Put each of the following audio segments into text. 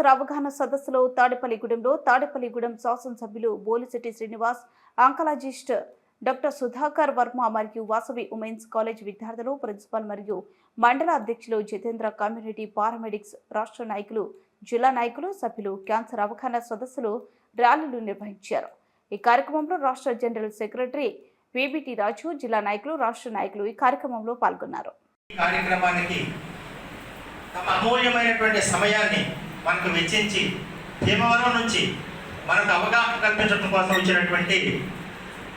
Cancer అవగాహన సదస్సులో తాడేపల్లిగూడెంలో తాడేపల్లిగూడెం శాసనసభ్యులు బోలిశెట్టి శ్రీనివాస్ ఆంకలాజిస్ట్ డాక్టర్ సుధాకర్ వర్మ మరియు వాసవి ఉమెన్స్ కాలేజ్ విద్యార్థులు ప్రిన్సిపల్ మరియు మండల అధ్యక్షులు జితేంద్ర కమ్యూనిటీ పారామెడిక్స్ రాష్ట్ర నాయకులు జిల్లా నాయకులు సభ్యులు క్యాన్సర్ అవగాహన సదస్సులు ర్యాలీలు నిర్వహించారు. ఈ కార్యక్రమంలో రాష్ట్ర జనరల్ సెక్రటరీ విబిటి రాజు జిల్లా నాయకులు రాష్ట్ర నాయకులు ఈ కార్యక్రమంలో పాల్గొన్నారు. కార్యక్రమానికి తమ అమూల్యమైనటువంటి సమయాన్ని మనకు వెచ్చించి భీమవరం నుంచి మనకు అవగాహన కల్పించడం కోసం వచ్చినటువంటి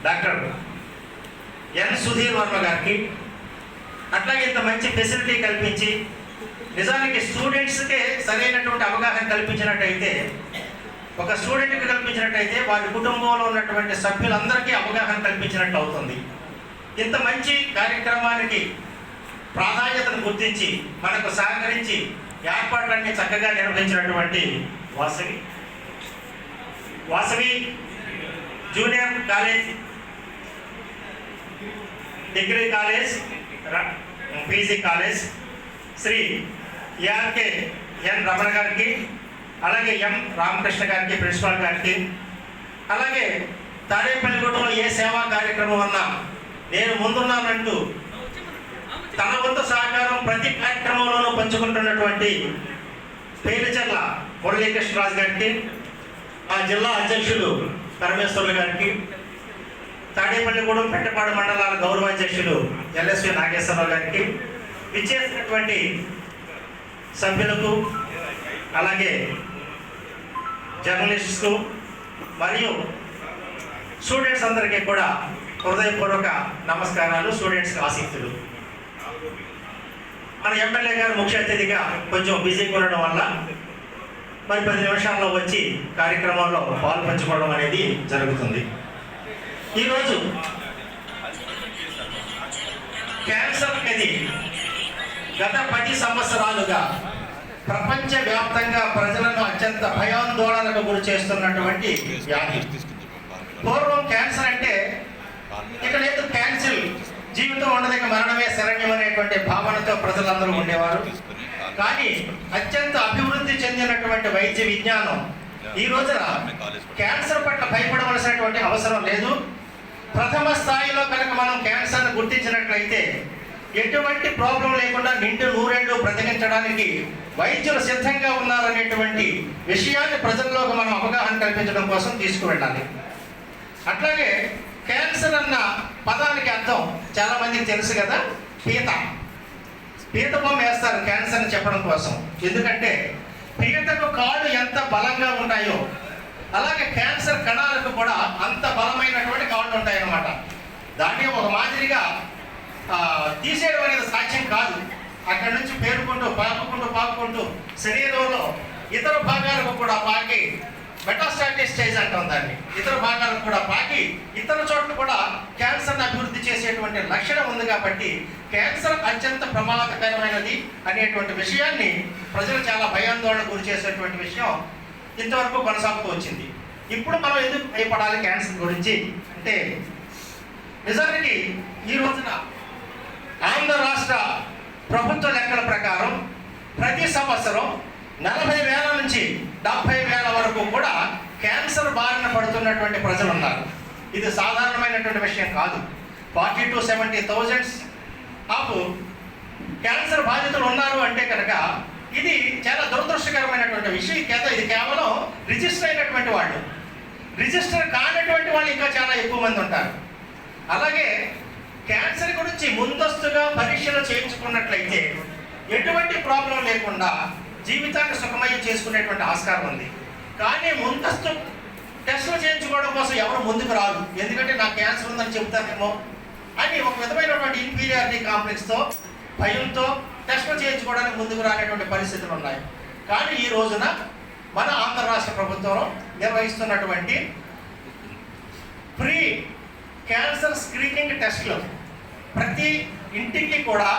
డాక్టర్ ఎన్ సుధీర్ వర్మ గారికి అట్లాగే ఇంత మంచి ఫెసిలిటీ కల్పించి నిజానికి స్టూడెంట్స్కే సరైనటువంటి అవగాహన కల్పించినట్టయితే ఒక స్టూడెంట్కి కల్పించినట్టయితే వారి కుటుంబంలో ఉన్నటువంటి సభ్యులందరికీ అవగాహన కల్పించినట్టు అవుతుంది. ఇంత మంచి కార్యక్రమానికి ప్రాధాన్యతను గుర్తించి మనకు సహకరించి ఏర్పాట్లన్నీ చక్కగా నిర్వహించినటువంటి Vasavi. Vasavi junior college. Degree college ర- PG college Shri ARK N Ramana గారికి అలాగే ఎం రామకృష్ణ గారికి ప్రిన్సిపాల్ గారికి అలాగే తాడేపల్లిగూడలో ఏ సేవా కార్యక్రమం ఉన్నా నేను ముందున్నానంటూ తన వంత సహకారం ప్రతి కార్యక్రమంలోనూ పంచుకుంటున్నటువంటి పేరుచర్ల మురళీకృష్ణరాజు గారికి ఆ జిల్లా అధ్యక్షులు పరమేశ్వర్లు గారికి తాడేపల్లిగూడెం పెట్టపాడు మండలాల గౌరవ అధ్యక్షులు ఎల్ఎస్వి నాగేశ్వరరావు గారికి విచ్చేసినటువంటి సభ్యులకు అలాగే జర్నలిస్ట్స్కు మరియు స్టూడెంట్స్ అందరికీ కూడా హృదయపూర్వక నమస్కారాలు స్టూడెంట్స్ ఆసక్తులు. మన ఎమ్మెల్యే గారు ముఖ్య అతిథిగా కొంచెం బిజీగా ఉండడం వల్ల మరి పది నిమిషాల్లో వచ్చి కార్యక్రమంలో పాలు పంచుకోవడం అనేది జరుగుతుంది. ఈరోజు క్యాన్సర్ అనేది గత పది సంవత్సరాలుగా ప్రపంచవ్యాప్తంగా ప్రజలను అత్యంత భయాందోళనకు గురి చేస్తున్నటువంటి వ్యాధి. పూర్వం క్యాన్సర్ అంటే ఇక లేదు క్యాన్సిల్. జీవితం ఉండలేక మరణమే శరణ్యం అనేటువంటి భావనతో ప్రజలందరూ ఉండేవారు. కానీ అత్యంత అభివృద్ధి చెందినటువంటి వైద్య విజ్ఞానం ఈ రోజున క్యాన్సర్ పట్ల భయపడవలసినటువంటి అవసరం లేదు. ప్రథమ స్థాయిలో కనుక మనం క్యాన్సర్ను గుర్తించినట్లయితే ఎటువంటి ప్రాబ్లం లేకుండా నిండు నూరేళ్ళు బ్రతికించడానికి వైద్యులు సిద్ధంగా ఉన్నారనేటువంటి విషయాన్ని ప్రజల్లోకి మనం అవగాహన కల్పించడం కోసం తీసుకువెళ్ళాలి. అట్లాగే క్యాన్సర్ అన్న పదానికి అర్థం చాలా మందికి తెలుసు కదా పీత. పీత బొమ్మ వేస్తారు క్యాన్సర్ అని చెప్పడం కోసం. ఎందుకంటే పీతకు కాళ్ళు ఎంత బలంగా ఉంటాయో అలాగే క్యాన్సర్ కణాలకు కూడా అంత బలమైనటువంటి కాళ్ళు ఉంటాయన్నమాట. దాన్ని ఒక మాదిరిగా తీసేయడం అనేది సాధ్యం కాదు. అక్కడి నుంచి పేరుకుంటూ పాకుకుంటూ పాకుకుంటూ శరీరంలో ఇతర భాగాలకు కూడా బాగా మెటాస్టాటిక్ స్టేజ్ అంటాం దాన్ని ఇతర భాగాలకు కూడా పాకి ఇతర చోట్ల కూడా క్యాన్సర్ను అభివృద్ధి చేసేటువంటి లక్షణం ఉంది కాబట్టి క్యాన్సర్ అత్యంత ప్రమాదకరమైనది అనేటువంటి విషయాన్ని ప్రజలు చాలా భయాందోళన గురి చేసేటువంటి విషయం ఇంతవరకు కొనసాగుతూ వచ్చింది. ఇప్పుడు మనం ఎందుకు భయపడాలి క్యాన్సర్ గురించి? అంటే నిజానికి ఈ రోజున ఆంధ్ర రాష్ట్ర ప్రభుత్వ లెక్కల ప్రకారం ప్రతి సంవత్సరం నలభై వేల నుంచి డెబ్బై వేల వరకు కూడా క్యాన్సర్ బారిన పడుతున్నటువంటి ప్రజలు ఉన్నారు ఇది సాధారణమైనటువంటి విషయం కాదు. Forty to seventy thousands of cancer బాధితులు ఉన్నారు అంటే కనుక ఇది చాలా దురదృష్టకరమైనటువంటి విషయం. ఇది ఇది కేవలం రిజిస్టర్ అయినటువంటి వాళ్ళు. రిజిస్టర్ కానటువంటి వాళ్ళు ఇంకా చాలా ఎక్కువ మంది ఉంటారు. అలాగే క్యాన్సర్ గురించి ముందస్తుగా పరీక్షలు చేయించుకున్నట్లయితే ఎటువంటి ప్రాబ్లం లేకుండా జీవితాన్ని సుఖమయం చేసుకునేటువంటి ఆస్కారం ఉంది. కానీ ముందస్తు టెస్టులు చేయించుకోవడం కోసం ఎవరు ముందుకు రాదు ఎందుకంటే నాకు క్యాన్సర్ ఉందని చెప్తారేమో అని ఒక విధమైనటువంటి ఇన్ఫీరియారిటీ కాంప్లెక్స్తో భయంతో టెస్టులు చేయించుకోవడానికి ముందుకు రానటువంటి పరిస్థితులు ఉన్నాయి. కానీ ఈ రోజున మన ఆంధ్ర రాష్ట్ర ప్రభుత్వం నిర్వహిస్తున్నటువంటి ప్రీ క్యాన్సర్ స్క్రీనింగ్ టెస్ట్లు ప్రతి ఇంటికి కూడా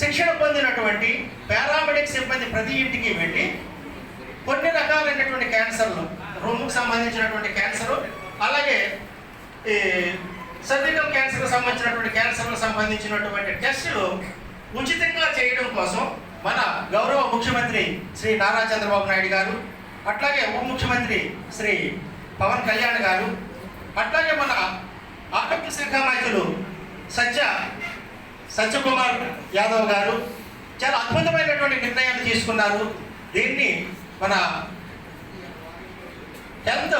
శిక్షణ పొందినటువంటి పారామెడిక్ సిబ్బంది ప్రతి ఇంటికి వెళ్ళి కొన్ని రకాలైనటువంటి క్యాన్సర్లు రొమ్ముకు సంబంధించినటువంటి క్యాన్సర్ అలాగే ఈ సర్వికల్ క్యాన్సర్కు సంబంధించినటువంటి క్యాన్సర్లకు సంబంధించినటువంటి టెస్టులు ఉచితంగా చేయడం కోసం మన గౌరవ ముఖ్యమంత్రి శ్రీ నారా చంద్రబాబు నాయుడు గారు అట్లాగే ఉప ముఖ్యమంత్రి శ్రీ పవన్ కళ్యాణ్ గారు అట్లాగే మన ఆరోగ్య శాఖ మంత్రులు సత్య సత్యకుమార్ యాదవ్ గారు చాలా అద్భుతమైనటువంటి నిర్ణయాలు తీసుకున్నారు. దీన్ని మన హెల్త్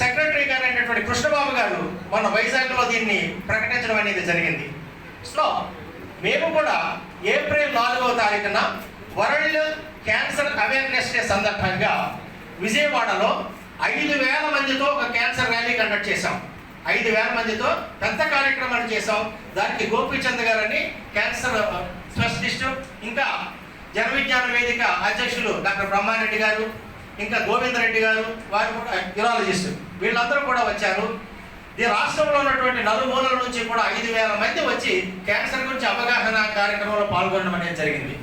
సెక్రటరీ గారు అయినటువంటి కృష్ణబాబు గారు మన వైజాగ్లో దీన్ని ప్రకటించడం అనేది జరిగింది. సో మేము కూడా ఏప్రిల్ నాలుగవ తారీఖున వరల్డ్ క్యాన్సర్ అవేర్నెస్ డే సందర్భంగా విజయవాడలో ఐదు వేల మందితో ఒక క్యాన్సర్ ర్యాలీ కండక్ట్ చేశాం. ఐదు వేల మందితో పెద్ద కార్యక్రమాలు చేశాం. దానికి గోపీచంద్ గారని క్యాన్సర్ స్పెషలిస్ట్ ఇంకా జనవిజ్ఞాన వేదిక అధ్యక్షులు డాక్టర్ బ్రహ్మారెడ్డి గారు ఇంకా గోవిందరెడ్డి గారు వారు కూడా యూరాలజిస్ట్ వీళ్ళందరూ కూడా వచ్చారు. ఈ రాష్ట్రంలో ఉన్నటువంటి నలుమూలల నుంచి కూడా ఐదు వేల మంది వచ్చి క్యాన్సర్ గురించి అవగాహన కార్యక్రమంలో పాల్గొనడం అనేది జరిగింది.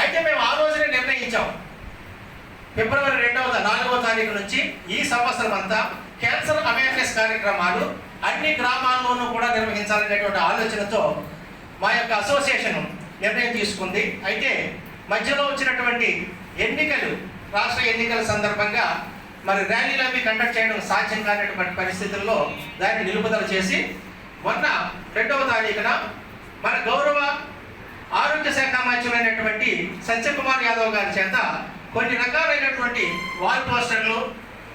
అయితే మేము ఆ రోజునే నిర్ణయించాం. ఫిబ్రవరి రెండవ నాలుగవ తారీఖు నుంచి ఈ సంవత్సరం అంతా క్యాన్సర్ అవేర్నెస్ కార్యక్రమాలు అన్ని గ్రామాల్లోనూ కూడా నిర్వహించాలనేటువంటి ఆలోచనతో మా యొక్క అసోసియేషన్ నిర్ణయం తీసుకుంది. అయితే మధ్యలో వచ్చినటువంటి ఎన్నికలు రాష్ట్ర ఎన్నికల సందర్భంగా మరి ర్యాలీలు అవి కండక్ట్ చేయడం సాధ్యం కానటువంటి పరిస్థితుల్లో దాన్ని నిలుపుదల చేసి మొన్న రెండవ తారీఖున మన గౌరవ ఆరోగ్య శాఖ మంత్రులైనటువంటి సత్యకుమార్ యాదవ్ గారి చేత కొన్ని రకాలైనటువంటి వాల్ పోస్టర్లు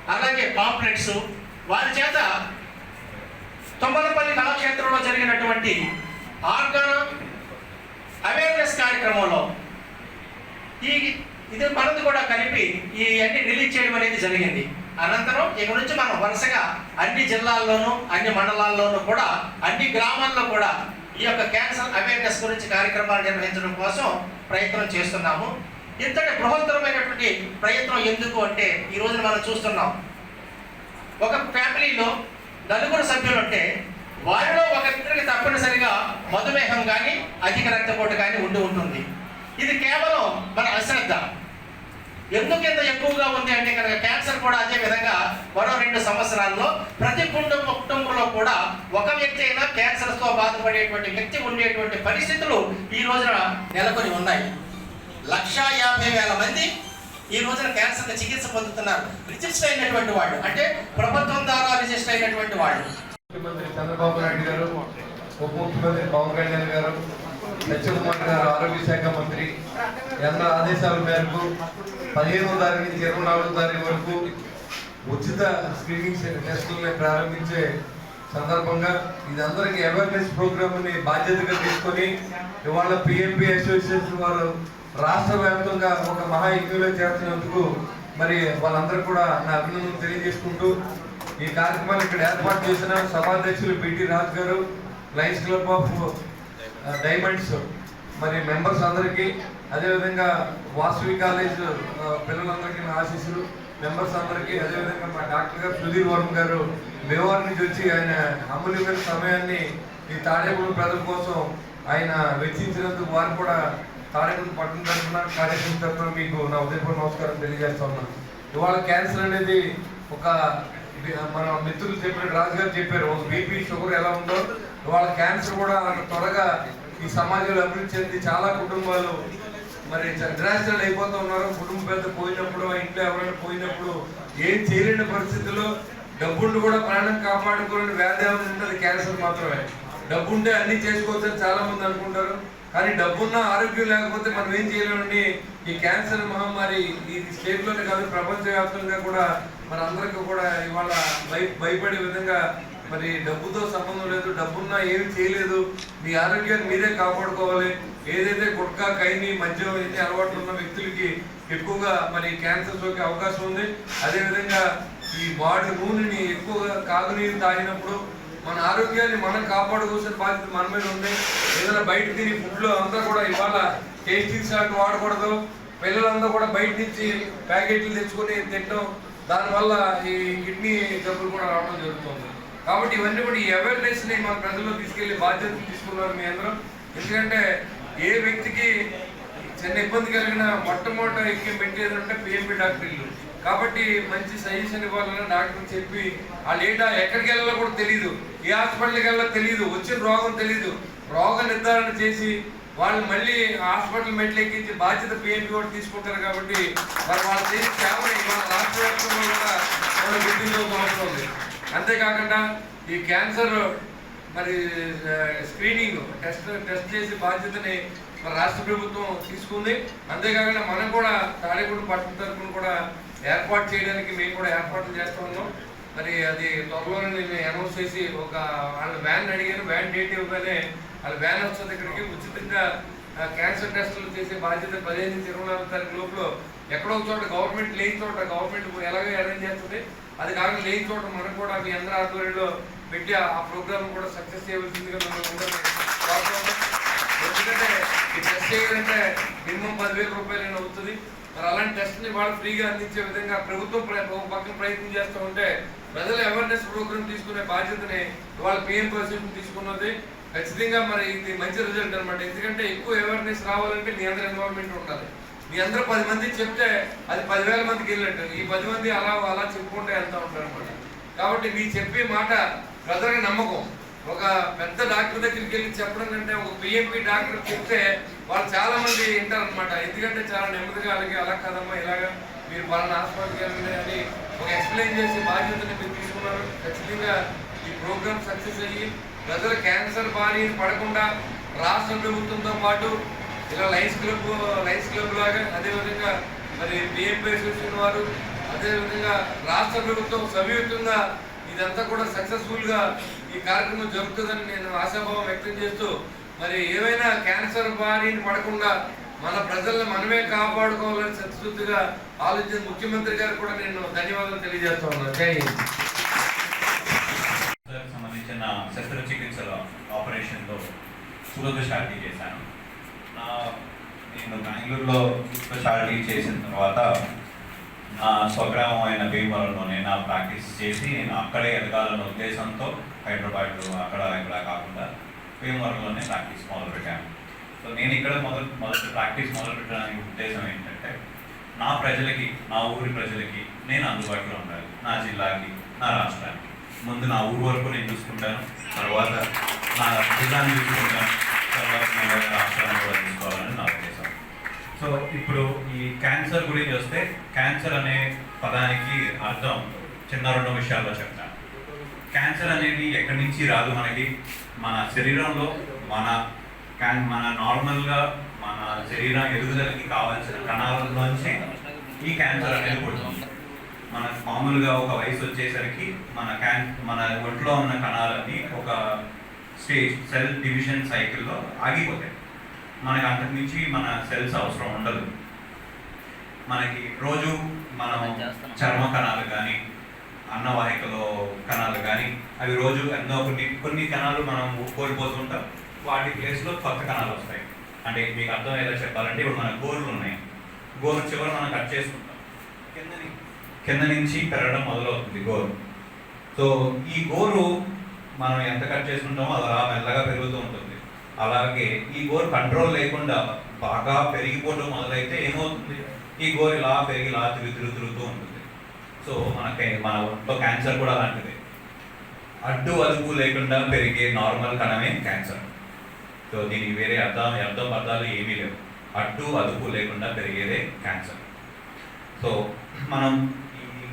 అలాగే పాంప్లెట్స్ వారి చేత తొమ్మలపల్లి కళాక్షేత్రంలో జరిగినటువంటి ఆర్గాన్ అవేర్నెస్ కార్యక్రమంలో ఈ ఇది మనది కూడా కలిపి ఈ అన్ని రిలీజ్ చేయడం అనేది జరిగింది. అనంతరం ఇక నుంచి మనం వరుసగా అన్ని జిల్లాల్లోనూ అన్ని మండలాల్లోనూ కూడా అన్ని గ్రామాల్లో కూడా ఈ యొక్క క్యాన్సర్ అవేర్నెస్ గురించి కార్యక్రమాలు నిర్వహించడం కోసం ప్రయత్నం చేస్తున్నాము. ఇంతటి బృహత్తరమైనటువంటి ప్రయత్నం ఎందుకు అంటే ఈ రోజున మనం చూస్తున్నాం. ఒక ఫ్యామిలీలో నలుగురు సభ్యులు ఉంటే వారిలో ఒకరికి తప్పనిసరిగా మధుమేహం కానీ అధిక రక్తపోటు కానీ ఉండి ఉంటుంది. ఇది కేవలం మన అశ్రద్ధ. ఎందుకు ఇంత ఎక్కువగా ఉంది అంటే కనుక క్యాన్సర్ కూడా అదే విధంగా మరో రెండు సంవత్సరాల్లో ప్రతి కుటుంబ కుటుంబంలో కూడా ఒక వ్యక్తి అయినా క్యాన్సర్తో బాధపడేటువంటి వ్యక్తి ఉండేటువంటి పరిస్థితులు ఈ రోజున నెలకొని ఉన్నాయి. లక్షా యాభై వేల మంది ఈ రోజున క్యాన్సర్ చికిత్స పొందుతున్నారు. రిజిస్టర్ అయినటువంటి వాళ్ళు అంటే ప్రభుత్వం ద్వారా రిజిస్టర్ అయినటువంటి వాళ్ళు ముఖ్యమంత్రి చంద్రబాబు నాయుడు గారు ఉప ముఖ్యమంత్రి పవన్ కళ్యాణ్ గారు సత్యకుమార్ గారు ఆరోగ్య శాఖ మంత్రి ఎన్న ఆదేశాల మేరకు పదిహేనో తారీఖు నుంచి ఇరవై నాలుగో తారీఖు వరకు ఉచిత స్క్రీనింగ్ టెస్టులని ప్రారంభించే సందర్భంగా ఇది అందరికీ అవేర్నెస్ ప్రోగ్రామ్ని బాధ్యతగా తీసుకొని ఇవాళ పిఎంపి అసోసియేషన్ వారు రాష్ట్ర వ్యాప్తంగా ఒక మహా యజ్ఞంలో చేస్తున్నందుకు మరి వాళ్ళందరూ కూడా నా అభినందనలు తెలియజేసుకుంటూ ఈ కార్యక్రమాన్ని ఇక్కడ ఏర్పాటు చేసిన సభాధ్యక్షులు బిటి రాజ్ గారు లయన్స్ క్లబ్ ఆఫ్ డైమండ్స్ మరి మెంబర్స్ అందరికీ అదేవిధంగా వాసవి కాలేజ్ పిల్లలందరికీ నా ఆశీస్సులు. మెంబర్స్ అందరికీ అదేవిధంగా మా డాక్టర్ గారు సుధీర్ వర్మ గారు మేవార్ నుంచి వచ్చి ఆయన అమూల్యమైన సమయాన్ని ఈ తాడేపూడి ప్రజల కోసం ఆయన వెచ్చించినందుకు వారు కూడా తాడేపూడి పట్టణం తరఫున కార్యక్రమం తరఫున మీకు నా ఉదయపూర్ నమస్కారం తెలియజేస్తా ఉన్నాను. ఇవాళ క్యాన్సర్ అనేది ఒక మన మిత్రులు చెప్పిన రాజు గారు చెప్పారు ఒక బీపీ షుగర్ ఎలా ఉందో వాళ్ళ క్యాన్సర్ కూడా అంత త్వరగా ఈ సమాజంలో అభివృద్ధి చెంది చాలా కుటుంబాలు మరి నిరాశలు అయిపోతూ ఉన్నారు. కుటుంబ పెద్ద పోయినప్పుడు ఇంట్లో ఎవరైనా పోయినప్పుడు ఏం చేయలేని పరిస్థితుల్లో డబ్బుండి కూడా ప్రాణం కాపాడుకోలేని వ్యాధి ఏమైనా ఉంటుంది క్యాన్సర్ మాత్రమే. డబ్బుంటే అన్ని చేసుకోవచ్చు అని చాలా మంది అనుకుంటారు. కానీ డబ్బున్న ఆరోగ్యం లేకపోతే మనం ఏం చేయలేమండి? ఈ క్యాన్సర్ మహమ్మారి ఈ స్టేట్లోనే కాదు ప్రపంచవ్యాప్తంగా కూడా మరి అందరికీ కూడా ఇవాళ భయ భయపడే విధంగా మరి డబ్బుతో సంబంధం లేదు డబ్బున్నా ఏమి చేయలేదు. మీ ఆరోగ్యాన్ని మీరే కాపాడుకోవాలి. ఏదైతే గుట్కా కైని మద్యం అయితే అలవాట్లు ఉన్న వ్యక్తులకి ఎక్కువగా మరి క్యాన్సర్ సోకే అవకాశం ఉంది. అదేవిధంగా ఈ బాడీ నూనెని ఎక్కువగా కాగునీరు తాగినప్పుడు మన ఆరోగ్యాన్ని మనం కాపాడుకోవాల్సిన బాధ్యత మన మీద ఉంది. ఏదైనా బయట తిని ఫుడ్లో అంతా కూడా ఇవాళ టేస్టింగ్ సాల్ట్ వాడకూడదు. పిల్లలందరూ కూడా బయట నుంచి ప్యాకెట్లు తెచ్చుకొని తినడం దానివల్ల ఈ కిడ్నీ జబ్బులు కూడా రావడం జరుగుతుంది. కాబట్టి ఇవన్నీ కూడా ఈ అవేర్నెస్ని మన ప్రజల్లో తీసుకెళ్ళి బాధ్యత తీసుకున్నారు మీ అందరం. ఎందుకంటే ఏ వ్యక్తికి చిన్న ఇబ్బంది కలిగిన మొట్టమొదట ఎక్కువ పెట్టేది అంటే పిఎంపి డాక్టర్లు. కాబట్టి మంచి సజెషన్ ఇవ్వాలని డాక్టర్ చెప్పి వాళ్ళు ఏంటో ఎక్కడికి వెళ్ళాలో కూడా తెలియదు ఏ హాస్పిటల్కి వెళ్ళాలో తెలియదు వచ్చిన రోగం తెలియదు రోగ నిర్ధారణ చేసి వాళ్ళు మళ్ళీ హాస్పిటల్ మెట్లెక్కించి బాధ్యత పిఎంపీ కూడా తీసుకుంటారు కాబట్టి మరి వాళ్ళు చేసే సేవని ఇవాళ రాష్ట్ర వ్యాప్తంగా కూడా వాళ్ళు గుర్తించవలసిన అవసరం అంతేకాకుండా ఈ క్యాన్సర్ మరి స్క్రీనింగ్ టెస్ట్ టెస్ట్ చేసే బాధ్యతని మరి రాష్ట్ర ప్రభుత్వం తీసుకుంది. అంతేకాకుండా మనం కూడా తాడేపూడి పట్టణ తరఫున కూడా ఏర్పాటు చేయడానికి మేము కూడా ఏర్పాట్లు చేస్తూ ఉన్నాం. మరి అది త్వరలోనే నేను అనౌన్స్ చేసి ఒక వాళ్ళ వ్యాన్ అడిగాను. వ్యాన్ డేట్ ఇవ్వగానే వాళ్ళ వ్యాన్ వస్తుంది దగ్గరికి ఉచితంగా క్యాన్సర్ టెస్టులు చేసే బాధ్యత పదిహేను నుంచి ఇరవై నాలుగు తారీఖు లోపల ఎక్కడో చోట గవర్నమెంట్ లేని చోట గవర్నమెంట్ ఎలాగో అరేంజ్ చేస్తుంది. అది కాకుండా లేని చోట మనకు కూడా మీ అందరి ఆధ్వర్యంలో పెట్టి ఆ ప్రోగ్రామ్ కూడా సక్సెస్ చేయవలసిందిగా మనం ఎందుకంటే ఈ టెస్ట్ చేయాలంటే మినిమం పదివేల రూపాయలు అవుతుంది. మరి అలాంటి టెస్ట్ని వాళ్ళు ఫ్రీగా అందించే విధంగా ప్రభుత్వం పక్కన ప్రయత్నం చేస్తూ ఉంటే ప్రజల అవేర్నెస్ ప్రోగ్రామ్ తీసుకునే బాధ్యతని వాళ్ళ పిఎం పరిస్థితి తీసుకున్నది. ఖచ్చితంగా మరి ఇది మంచి రిజల్ట్ అనమాట ఎందుకంటే ఎక్కువ అవేర్నెస్ రావాలంటే మీ అందరి ఇన్వాల్వ్మెంట్ ఉండాలి. మీ అందరూ పది మంది చెప్తే అది పదివేల మందికి వెళ్ళినట్టు. ఈ పది మంది అలా అలా చెప్పుకుంటే వెళ్తూ ఉంటారు అనమాట కాబట్టి మీ చెప్పే మాట ప్రజలకు నమ్మకం. ఒక పెద్ద డాక్టర్ దగ్గరికి వెళ్ళి చెప్పడం కంటే ఒక పిఎంపి డాక్టర్ చెప్తే వాళ్ళు చాలా మంది వింటారు అనమాట ఎందుకంటే చాలా నెమ్మదిగా అలాగే అలా కదమ్మా ఇలాగా మీరు వాళ్ళని హాస్పిటల్కి వెళ్ళండి అని ఒక ఎక్స్ప్లెయిన్ చేసి బాధ్యతని మీరు తీసుకున్నారు. ఖచ్చితంగా ఈ ప్రోగ్రామ్ సక్సెస్ అయ్యి ప్రజలు క్యాన్సర్ బారిన పడకుండా రాష్ట్ర ప్రభుత్వంతో పాటు ఇలా లైన్స్ క్లబ్ లైన్స్ క్లబ్ లాగా అదేవిధంగా మరి పిఎంపీ అసోసియేషన్ వారు అదేవిధంగా రాష్ట్ర ప్రభుత్వం సంయుక్తంగా ఇదంతా కూడా సక్సెస్ఫుల్గా ఈ కార్యక్రమం జరుగుతుందని నేను ఆశాభావం వ్యక్తం చేస్తూ మరి ఏవైనా క్యాన్సర్ బారిని పడకుండా మన ప్రజల్ని మనమే కాపాడుకోవాలని సంస్కృతిగా ఆలోచించిన ముఖ్యమంత్రి గారు కూడా నేను ధన్యవాదాలు తెలియజేస్తా ఉన్నాను. జై హింద్ క్యాన్సర్కి సంబంధించిన శస్త్రచికిత్సల ఆపరేషన్లో స్పెషాలిటీ చేశాను. నా నేను బెంగళూరులో స్పెషాలిటీ చేసిన తర్వాత నా స్వగ్రామం అయిన భీమవరంలోనే నా ప్రాక్టీస్ చేసి నేను అక్కడే ఎదగాలన్న ఉద్దేశంతో హైదరాబాద్ అక్కడ ఇక్కడ కాకుండా భీమవరంలోనే ప్రాక్టీస్ మొదలుపెట్టాను. సో నేను ఇక్కడ మొదలు మొదటి ప్రాక్టీస్ మొదలు పెట్టడానికి ఉద్దేశం ఏంటంటే నా ప్రజలకి నా ఊరి ప్రజలకి నేను అందుబాటులో ఉండాలి. నా జిల్లాకి నా రాష్ట్రానికి. ముందు నా ఊరు వరకు నేను చూసుకుంటాను. తర్వాత నా జిల్లాని చూసుకుంటాను. తర్వాత నేను రాష్ట్రాన్ని కూడా చూసుకోవాలని నా ఉద్దేశం. సో ఇప్పుడు ఈ క్యాన్సర్ గురించి వస్తే క్యాన్సర్ అనే పదానికి అర్థం చిన్న రెండు విషయాల్లో చెప్తాను. క్యాన్సర్ అనేది ఎక్కడి నుంచి రాదు మనకి? మన శరీరంలో మన క్యాన్ మన నార్మల్గా మన శరీరం ఎదుగుదలకి కావాల్సిన కణాలలోంచి ఈ క్యాన్సర్ అనేది పుడుతుంది. మన మామూలుగా ఒక వయసు వచ్చేసరికి మన క్యాన్ మన ఒంట్లో ఉన్న కణాలన్నీ ఒక స్టేజ్ సెల్ డివిజన్ సైకిల్లో ఆగిపోతాయి. మనకి అంతకు మించి మన సెల్స్ అవసరం ఉండదు. మనకి రోజు మనం చర్మ కణాలు కానీ అన్నవాహికలో కణాలు కానీ అవి రోజు ఎన్నో కొన్ని కొన్ని కణాలు మనం కోల్పోతుంటాం. వాటి ప్లేస్లో కొత్త కణాలు వస్తాయి. అంటే మీకు అర్థమయ్యేలా చెప్పాలంటే ఇప్పుడు మన గోర్లు ఉన్నాయి. గోరు చివరి మనం కట్ చేసుకుంటాం. కింద ని- కింద నుంచి పెరగడం మొదలవుతుంది గోరు. సో ఈ గోరు మనం ఎంత కట్ చేసుకుంటామో అలా మెల్లగా పెరుగుతూ ఉంటుంది. అలాగే ఈ గోరు కంట్రోల్ లేకుండా బాగా పెరిగిపోవడం మొదలైతే ఏమవుతుంది? ఈ గోరు ఇలా పెరిగి ఇలా తిరుగు తిరుగు తిరుగుతూ ఉంటుంది. సో మనకి మన ఒంట్లో క్యాన్సర్ కూడా అలాంటిది. అడ్డు అదుపు లేకుండా పెరిగే నార్మల్ కణమే క్యాన్సర్ సో దీనికి వేరే అర్థం అర్థం అర్థాలు ఏమీ లేవు. అడ్డు అదుపు లేకుండా పెరిగేదే క్యాన్సర్ సో మనం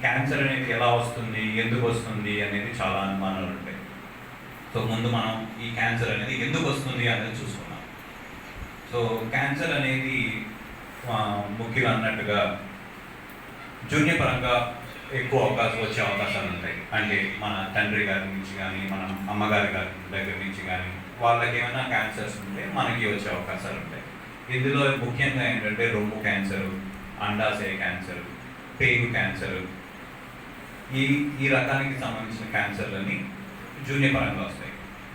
క్యాన్సర్ అనేది ఎలా వస్తుంది ఎందుకు వస్తుంది అనేది చాలా అనుమానాలు ఉంటాయి. సో ముందు మనం ఈ క్యాన్సర్ అనేది ఎందుకు వస్తుంది అనేది చూసుకున్నాం సో క్యాన్సర్ అనేది ముఖ్యంగా అన్నట్టుగా జన్యుపరంగా ఎక్కువ అవకాశం వచ్చే అవకాశాలు ఉంటాయి. అంటే మన తండ్రి గారి నుంచి కానీ మన అమ్మగారి గారి దగ్గర నుంచి కానీ వాళ్ళకి ఏమైనా క్యాన్సర్స్ ఉంటే మనకి వచ్చే అవకాశాలు ఉంటాయి. ఇందులో ముఖ్యంగా ఏంటంటే రొమ్ము క్యాన్సర్ అండాశయ క్యాన్సర్ పేగు క్యాన్సర్ ఈ ఈ రకానికి సంబంధించిన క్యాన్సర్లని జన్యుపరంగా వస్తాయి.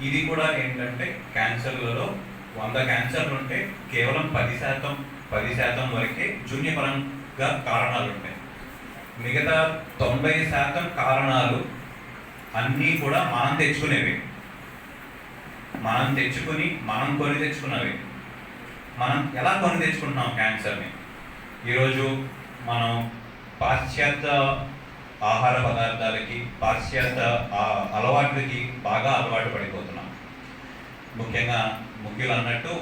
ఇది కూడా ఏంటంటే క్యాన్సర్లలో వంద క్యాన్సర్లు ఉంటే కేవలం పది శాతం పది శాతం వరకే జన్యుపరంగా కారణాలు ఉంటాయి మిగతా తొంభై శాతం కారణాలు అన్నీ కూడా మనం తెచ్చుకునేవి. మనం తెచ్చుకుని మనం కొని తెచ్చుకున్నవి. మనం ఎలా కొని తెచ్చుకుంటున్నాం క్యాన్సర్ని? ఈరోజు మనం పాశ్చాత్య ఆహార పదార్థాలకి పాశ్చాత్య ఆ- అలవాట్లకి బాగా అలవాటు పడిపోతున్నాం. ముఖ్యంగా ముఖ్యులు అన్నట్టు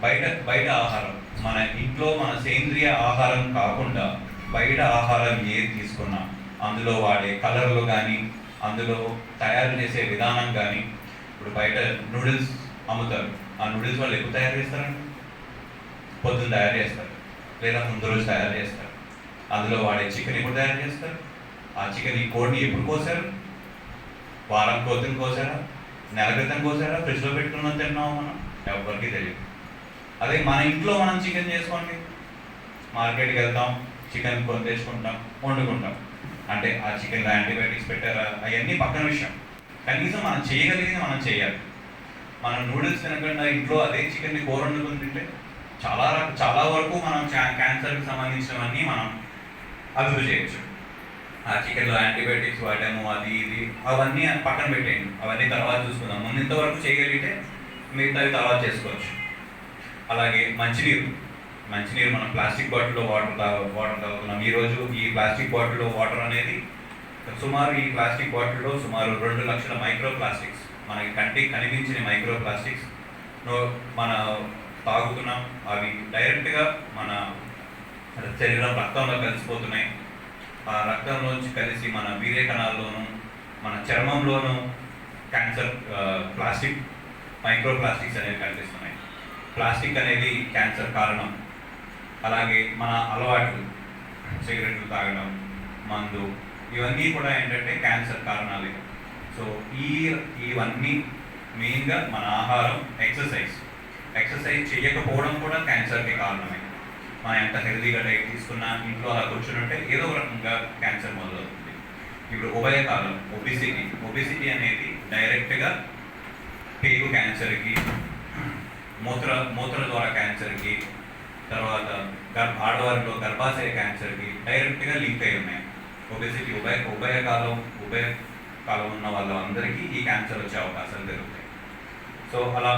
బయట బయట ఆహారం మన ఇంట్లో మన సేంద్రియ ఆహారం కాకుండా బయట ఆహారం ఏది తీసుకున్నా అందులో వాడే కలర్లు కానీ అందులో తయారు చేసే విధానం కానీ ఇప్పుడు బయట నూడిల్స్ అమ్ముతారు. ఆ నూడిల్స్ వాళ్ళు ఎప్పుడు తయారు చేస్తారండి? పొద్దున్న తయారు చేస్తారు. లేదా ముందు రోజు తయారు చేస్తారు. అందులో వాడే చికెన్ ఎప్పుడు తయారు చేస్తారు? ఆ చికెన్ ఈ కోడిని ఎప్పుడు కోసారు? వారం కొద్దిని కోసారా? నెల క్రితం కోసారా? ఫ్రిడ్జ్లో పెట్టుకున్నా తిన్నాము మనం? ఎవరికి తెలియదు. అదే మన ఇంట్లో మనం చికెన్ చేసుకోండి. మార్కెట్కి వెళ్తాం చికెన్ కొని తెచ్చుకుంటాం వండుకుంటాం. అంటే ఆ చికెన్లో యాంటీబయాటిక్స్ పెట్టారా? అవన్నీ పక్కన విషయం. కనీసం మనం చేయగలిగింది మనం చేయాలి. మనం నూడిల్స్ తినకుండా ఇంట్లో అదే చికెన్ని కూర వండుకుని తింటే చాలా చాలా వరకు మనం క్యాన్సర్కి సంబంధించినవన్నీ మనం అభివృద్ధి చేయొచ్చు. ఆ చికెన్లో యాంటీబయాటిక్స్ వాడాము అది ఇది అవన్నీ పక్కన పెట్టేయండి. అవన్నీ తర్వాత చూసుకుందాం. ముందు ఇంతవరకు చేయగలిగితే మిగతావి తర్వాత చేసుకోవచ్చు. అలాగే మంచినీరు. మంచినీరు మనం ప్లాస్టిక్ బాటిల్లో వాటర్ తా వాటర్ తాగుతున్నాం. ఈరోజు ఈ ప్లాస్టిక్ బాటిల్లో వాటర్ అనేది సుమారు ఈ ప్లాస్టిక్ బాటిల్లో సుమారు రెండు లక్షల మైక్రో ప్లాస్టిక్స్ మనకి కంటికి కనిపించిన మైక్రో ప్లాస్టిక్స్ మన తాగుతున్నాం. అవి డైరెక్ట్గా మన శరీరం రక్తంలో కలిసిపోతున్నాయి. ఆ రక్తంలోంచి కలిసి మన వీర్య కణాల్లోనూ మన చర్మంలోనూ క్యాన్సర్ ప్లాస్టిక్ మైక్రో ప్లాస్టిక్స్ అనేవి కనిపిస్తున్నాయి. ప్లాస్టిక్ అనేది క్యాన్సర్ కారణం. అలాగే మన అలవాట్లు సిగరెట్లు తాగడం మందు ఇవన్నీ కూడా ఏంటంటే క్యాన్సర్ కారణాలే. సో ఈ ఇవన్నీ మెయిన్గా మన ఆహారం ఎక్సర్సైజ్ ఎక్సర్సైజ్ చేయకపోవడం కూడా క్యాన్సర్కి కారణమే. మనం ఎంత హెల్తీగా డైట్ తీసుకున్నా ఇంట్లో అలా కూర్చుంటే ఏదో ఒక రకంగా క్యాన్సర్ మొదలవుతుంది. ఇప్పుడు ఉభయ కాలం ఒబిసిటీ ఒబిసిటీ అనేది డైరెక్ట్గా పేగు క్యాన్సర్కి మూత్ర మూత్ర ద్వారా క్యాన్సర్కి తర్వాత గర్భ ఆడవారిలో గర్భాశయ క్యాన్సర్కి డైరెక్ట్గా లింక్ అయి ఉన్నాయి. ఒబెసిటీ ఉభయ ఉభయకాలం ఉభయ కాలం ఉన్న వాళ్ళందరికీ ఈ క్యాన్సర్ వచ్చే అవకాశాలు పెరుగుతాయి. సో అలా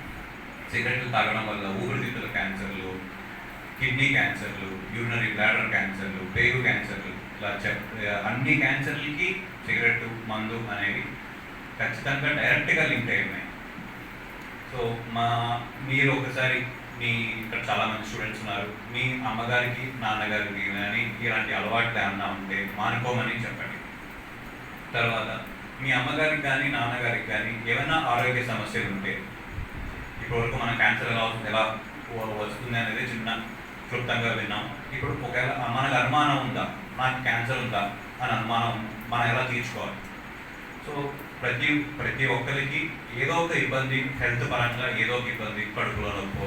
సిగరెట్లు తాగడం వల్ల ఊపిరితిత్తుల క్యాన్సర్లు కిడ్నీ క్యాన్సర్లు యూరినరీ బ్లాడర్ క్యాన్సర్లు పేగు క్యాన్సర్లు ఇలా చెప్ అన్ని క్యాన్సర్లకి సిగరెట్ మందు అనేవి ఖచ్చితంగా డైరెక్ట్గా లింక్ అయి ఉన్నాయి సో మా మీరు ఒకసారి మీ ఇక్కడ చాలామంది స్టూడెంట్స్ ఉన్నారు. మీ అమ్మగారికి నాన్నగారికి కానీ ఇలాంటి అలవాట్లు ఏమన్నా ఉంటే మానుకోమని చెప్పండి. తర్వాత మీ అమ్మగారికి కానీ నాన్నగారికి కానీ ఏమైనా ఆరోగ్య సమస్యలు ఉంటే ఇప్పటివరకు మన క్యాన్సర్ ఎలా ఎలా వస్తుంది అనేది చిన్న క్లుప్తంగా విన్నాం. ఇప్పుడు ఒకవేళ మనకు అనుమానం ఉందా? నాకు క్యాన్సర్ ఉందా? అని అనుమానం మనం ఎలా తీర్చుకోవాలి? సో ప్రతి ప్రతి ఒక్కరికి ఏదో ఒక ఇబ్బంది హెల్త్ పరంగా ఏదో ఒక ఇబ్బంది కడుపులో నొప్పో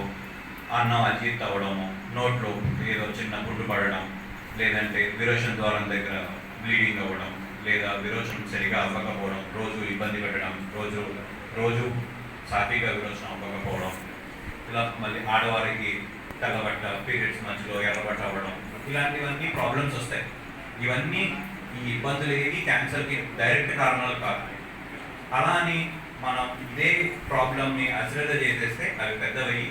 అన్నం అజీర్తి అవ్వడము నోట్లో ఏదో చిన్న గుడ్డు పడడం లేదంటే విరోచన ద్వారం దగ్గర బ్లీడింగ్ అవ్వడం లేదా విరోచనం సరిగా అవ్వకపోవడం రోజు ఇబ్బంది పెట్టడం రోజు రోజు సాఫీగా విరోచనం అవ్వకపోవడం ఇలా మళ్ళీ ఆడవారికి తెల్లబట్ట పీరియడ్స్ మధ్యలో ఎర్రబట్ట అవ్వడం ఇలాంటివన్నీ ప్రాబ్లమ్స్ వస్తాయి. ఇవన్నీ ఈ ఇబ్బందులు ఏవి క్యాన్సర్కి డైరెక్ట్ కారణాలు కాదు. అలా అని మనం ఇదే ప్రాబ్లమ్ని అశ్రద్ధ చేసేస్తే అవి పెద్దవయ్యి.